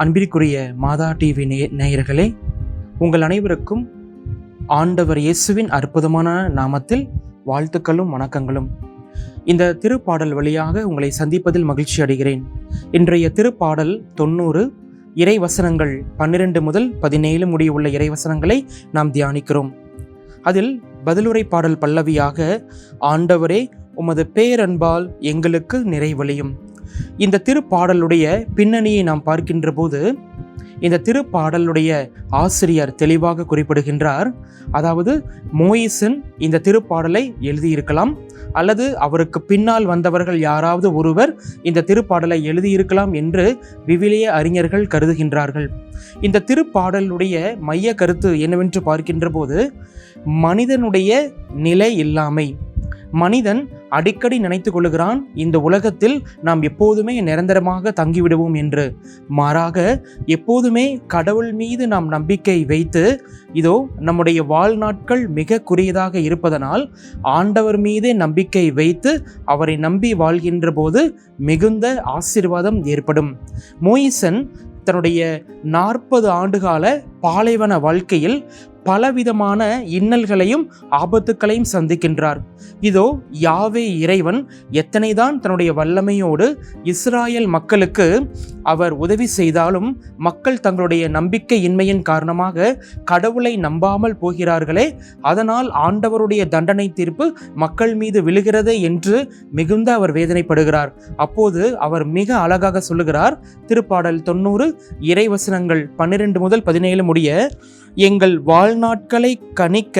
அன்பிற்குரிய மாதா டிவி நே நேயர்களே உங்கள் அனைவருக்கும் ஆண்டவர் இயேசுவின் அற்புதமான நாமத்தில் வாழ்த்துக்களும் வணக்கங்களும். இந்த திருப்பாடல் வழியாக உங்களை சந்திப்பதில் மகிழ்ச்சி அடைகிறேன். இன்றைய திருப்பாடல் தொண்ணூறு இறைவசனங்கள் பன்னிரண்டு முதல் பதினேழு முடியுள்ள இறைவசனங்களை நாம் தியானிக்கிறோம். அதில் பதிலுரை பாடல் பல்லவியாக ஆண்டவரே உமது பேரன்பால் எங்களுக்கு நிறைவழியும் இந்த திருப்பாடலுடைய பின்னணியை நாம் பார்க்கின்ற போது இந்த திருப்பாடலுடைய ஆசிரியர் தெளிவாக குறிப்பிடுகின்றார். அதாவது மோயிசன் இந்த திருப்பாடலை எழுதியிருக்கலாம் அல்லது அவருக்கு பின்னால் வந்தவர்கள் யாராவது ஒருவர் இந்த திருப்பாடலை எழுதியிருக்கலாம் என்று விவிலிய அறிஞர்கள் கருதுகின்றார்கள். இந்த திருப்பாடலுடைய மைய கருத்து என்னவென்று பார்க்கின்ற போது மனிதனுடைய நிலை இல்லாமை. மனிதன் அடிக்கடி நினைத்து கொள்ளுகிறான் இந்த உலகத்தில் நாம் எப்போதுமே நிரந்தரமாக தங்கிவிடுவோம் என்று. மாறாக எப்போதுமே கடவுள் மீது நாம் நம்பிக்கை வைத்து இதோ நம்முடைய வாழ்நாட்கள் மிக குறுகியதாக இருப்பதனால் ஆண்டவர் மீதே நம்பிக்கை வைத்து அவரை நம்பி வாழ்கின்ற போது மிகுந்த ஆசீர்வாதம் ஏற்படும். மோயிசன் தன்னுடைய நாற்பது ஆண்டுகால பாலைவன வாழ்க்கையில் பலவிதமான இன்னல்களையும் ஆபத்துக்களையும் சந்திக்கின்றார். இதோ யாவே இறைவன் எத்தனைதான் தன்னுடைய வல்லமையோடு இஸ்ராயல் மக்களுக்கு அவர் உதவி செய்தாலும் மக்கள் தங்களுடைய நம்பிக்கையின்மையின் காரணமாக கடவுளை நம்பாமல் போகிறார்களே அதனால் ஆண்டவருடைய தண்டனை தீர்ப்பு மக்கள் மீது விழுகிறது என்று மிகுந்த அவர் வேதனைப்படுகிறார். அப்போது அவர் மிக அழகாக சொல்லுகிறார். திருப்பாடல் தொண்ணூறு இறைவசனங்கள் பன்னிரெண்டு முதல் பதினேழு முடிய எங்கள் வாழ்நாட்களை கணிக்க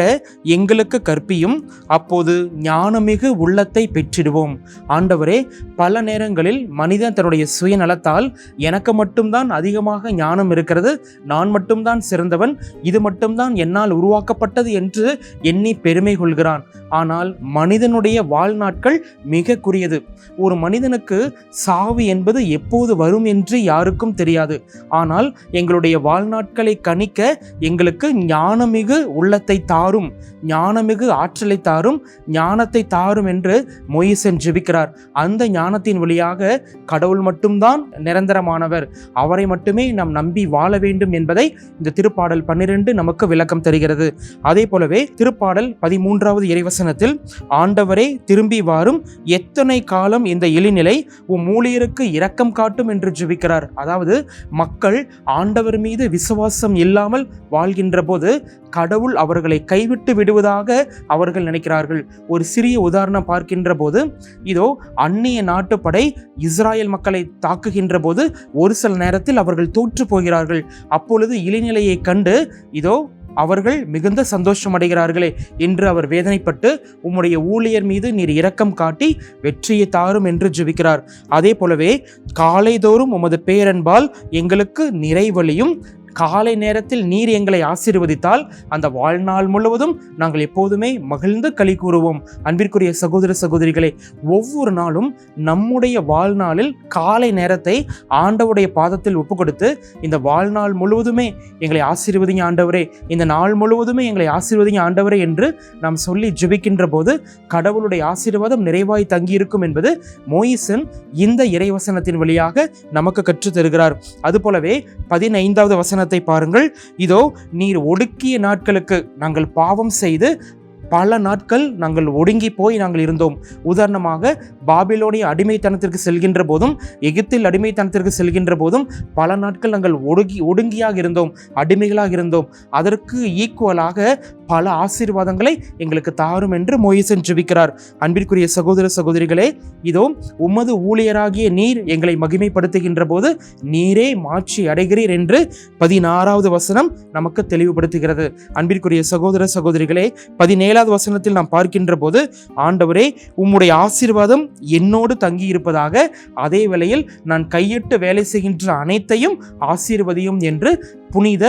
எங்களுக்கு கற்பியும். அப்போது ஞானமிகு உள்ளத்தை பெற்றிடுவோம். ஆண்டவரே பல நேரங்களில் மனிதன் தன்னுடைய சுயநலத்தால் எனக்கு மட்டும்தான் அதிகமாக ஞானம் இருக்கிறது. நான் மட்டும்தான் சிறந்தவன். இது மட்டும்தான் என்னால் உருவாக்கப்பட்டது என்று எண்ணி பெருமை கொள்கிறான். ஆனால் மனிதனுடைய வாழ்நாட்கள் மிக குறியது ஒரு மனிதனுக்கு சாவு என்பது எப்போது வரும் என்று யாருக்கும் தெரியாது. ஆனால் எங்களுடைய வாழ்நாட்களை கணிக்க எங்களுக்கு ஞானமிகு உள்ளத்தை தாரும் ஞானமிகு ஆற்றலை தாரும் ஞானத்தை தாரும் என்று மொயிசன் ஜெபிக்கிறார். அந்த ஞானத்தின் வழியாக கடவுள் மட்டும்தான் நிரந்தரமானவர். அவரை மட்டுமே நாம் நம்பி வாழ வேண்டும் என்பதை இந்த திருப்பாடல் பன்னிரண்டு நமக்கு விளக்கம் தருகிறது. அதே போலவே திருப்பாடல் பதிமூன்றாவது இறைவசனத்தில் ஆண்டவரே திரும்பி வாரும். எத்தனை காலம் இந்த இழிநிலை உம் ஊழியருக்கு இரக்கம் காட்டும்? என்று ஜெபிக்கிறார். அதாவது மக்கள் ஆண்டவர் மீது விசுவாசம் இல்லாமல் வாழ்கின்ற போது கடவுள் அவர்களை கைவிட்டு விடுவதாக அவர்கள் நினைக்கிறார்கள். ஒரு சிறிய உதாரணம் பார்க்கின்ற போது இதோ அந்நிய நாட்டுப்படை இஸ்ராயல் மக்களை தாக்குகின்ற போது ஒரு சில நேரத்தில் அவர்கள் தோற்று போகிறார்கள். அப்பொழுது இளைநிலையை கண்டு இதோ அவர்கள் மிகுந்த சந்தோஷம் அடைகிறார்களே என்று அவர் வேதனைப்பட்டு உம்முடைய ஊழியர் மீது நீர் இரக்கம் காட்டி வெற்றியை தாரும் என்று ஜெபிக்கிறார். அதே போலவே காலைதோறும் உமது பேரன்பால் எங்களுக்கு நிறைவழியும் காலை நேரத்தில் நீர் எங்களை ஆசீர்வதித்தால் அந்த வாழ்நாள் முழுவதும் நாங்கள் எப்போதுமே மகிழ்ந்து களி கூறுவோம். அன்பிற்குரிய சகோதர சகோதரிகளே ஒவ்வொரு நாளும் நம்முடைய வாழ்நாளில் காலை நேரத்தை ஆண்டவுடைய பாதத்தில் ஒப்பு கொடுத்து இந்த வாழ்நாள் முழுவதுமே எங்களை ஆசீர்வதிங்க ஆண்டவரே. இந்த நாள் முழுவதுமே எங்களை ஆசீர்வதிங்க ஆண்டவரே என்று நாம் சொல்லி ஜெபிக்கின்ற போது கடவுளுடைய ஆசீர்வாதம் நிறைவாய் தங்கியிருக்கும் என்பது மோயிசன் இந்த இறைவசனத்தின் வழியாக நமக்கு கற்றுத் தருகிறார் அதுபோலவே பதினைந்தாவது வசனத்தை பாருங்கள். இதோ நீர் ஒடுக்கிய நாட்களுக்கு நாங்கள் பாவம் செய்து பல நாட்கள் நாங்கள் ஒடுங்கி போய் நாங்கள் இருந்தோம். உதாரணமாக பாபிலோனிய அடிமைத்தனத்திற்கு செல்கின்ற போதும் எகிப்தில் அடிமைத்தனத்திற்கு செல்கின்ற போதும் பல நாட்கள் நாங்கள் ஒடுங்கி ஒடுங்கியாக இருந்தோம் அடிமைகளாக இருந்தோம். அதற்கு ஈக்குவலாக பல ஆசீர்வாதங்களை எங்களுக்கு தாரும் என்று மொயிசன் ஜெபிக்கிறார். அன்பிற்குரிய சகோதர சகோதரிகளே இதோ உமது ஊழியராகிய நீர் எங்களை மகிமைப்படுத்துகின்ற போது நீரே மாற்றி அடைகிறீர் என்று பதினாறாவது வசனம் நமக்கு தெளிவுபடுத்துகிறது. அன்பிற்குரிய சகோதர சகோதரிகளே ஏழாவது வசனத்தில் நாம் பார்க்கின்ற போது ஆண்டவரே உம்முடைய ஆசீர்வாதம் என்னோடு தங்கி இருப்பதாக அதே வேளையில் நான் கையிட்டு வேலை செய்கின்ற அனைத்தையும் ஆசீர்வதியும் என்று புனித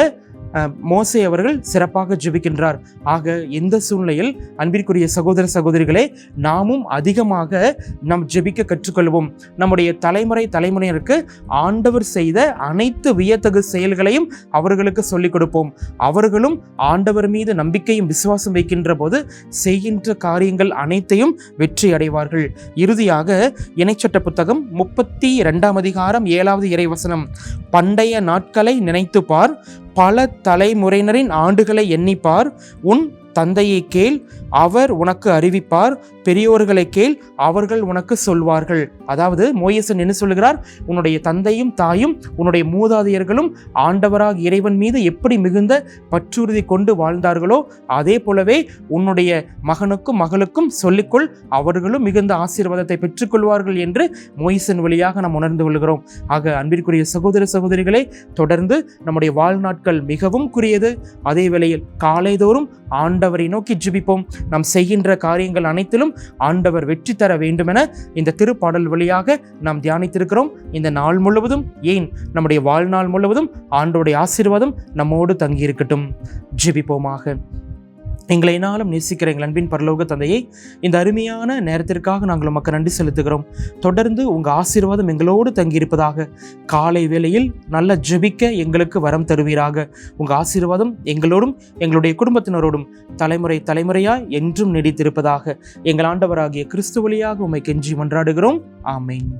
மோசை அவர்கள் சிறப்பாக ஜெபிக்கின்றார். ஆக இந்த சூழ்நிலையில் அன்பிற்குரிய சகோதர சகோதரிகளே நாமும் அதிகமாக நாம் ஜெபிக்க கற்றுக்கொள்வோம். நம்முடைய தலைமுறை தலைமுறையினருக்கு ஆண்டவர் செய்த அனைத்து வியத்தகு செயல்களையும் அவர்களுக்கு சொல்லிக் கொடுப்போம். அவர்களும் ஆண்டவர் மீது நம்பிக்கையும் விசுவாசம் வைக்கின்ற போது செய்கின்ற காரியங்கள் அனைத்தையும் வெற்றி அடைவார்கள். இறுதியாக இணைச்சட்ட புத்தகம் முப்பத்தி இரண்டாம் அதிகாரம் ஏழாவது இறைவசனம். பண்டைய நாட்களை நினைத்து பார் பல தலைமுறையினரின் ஆண்டுகளை எண்ணிப்பார். உன் தந்தையை கேள் அவர் உனக்கு அறிவிப்பார். பெரியோர்களை கேள் அவர்கள் உனக்கு சொல்வார்கள். அதாவது மோயசன் என்ன சொல்கிறார் உன்னுடைய தந்தையும் தாயும் உன்னுடைய மூதாதையர்களும் ஆண்டவராக இறைவன் மீது எப்படி மிகுந்த பற்றுறுதி கொண்டு வாழ்ந்தார்களோ அதே போலவே உன்னுடைய மகனுக்கும் மகளுக்கும் சொல்லிக்கொள் அவர்களும் மிகுந்த ஆசீர்வாதத்தை பெற்றுக்கொள்வார்கள் என்று மோயிசன் வழியாக நாம் உணர்ந்து கொள்கிறோம். ஆக அன்பிற்குரிய சகோதர சகோதரிகளே தொடர்ந்து நம்முடைய வாழ்நாட்கள் மிகவும் குறியது அதே வேளையில் காலைதோறும் ஆண்டவரை நோக்கி ஜிபிப்போம். நாம் செய்கின்ற காரியங்கள் அனைத்திலும் ஆண்டவர் வெற்றி தர வேண்டுமென இந்த திருப்பாடல் வழியாக நாம் தியானித்திருக்கிறோம். இந்த நாள் முழுவதும் ஏன் நம்முடைய வாழ்நாள் முழுவதும் ஆண்டோடைய ஆசீர்வாதம் நம்மோடு தங்கியிருக்கட்டும். ஜெபிப்போமாக. எங்களை நாளும் நேசிக்கிற எங்கள் அன்பின் பரலோக தந்தையை இந்த அருமையான நேரத்திற்காக நாங்கள் உமக்கு நன்றி செலுத்துகிறோம். தொடர்ந்து உங்கள் ஆசீர்வாதம் எங்களோடு தங்கியிருப்பதாக காலை வேளையில் நல்ல ஜெபிக்க எங்களுக்கு வரம் தருவீராக. உங்கள் ஆசீர்வாதம் எங்களோடும் எங்களுடைய குடும்பத்தினரோடும் தலைமுறை தலைமுறையாய் என்றும் நீடித்திருப்பதாக எங்கள் ஆண்டவராகிய கிறிஸ்து வழியாக உம்மை கெஞ்சி மன்றாடுகிறோம். ஆமேன்.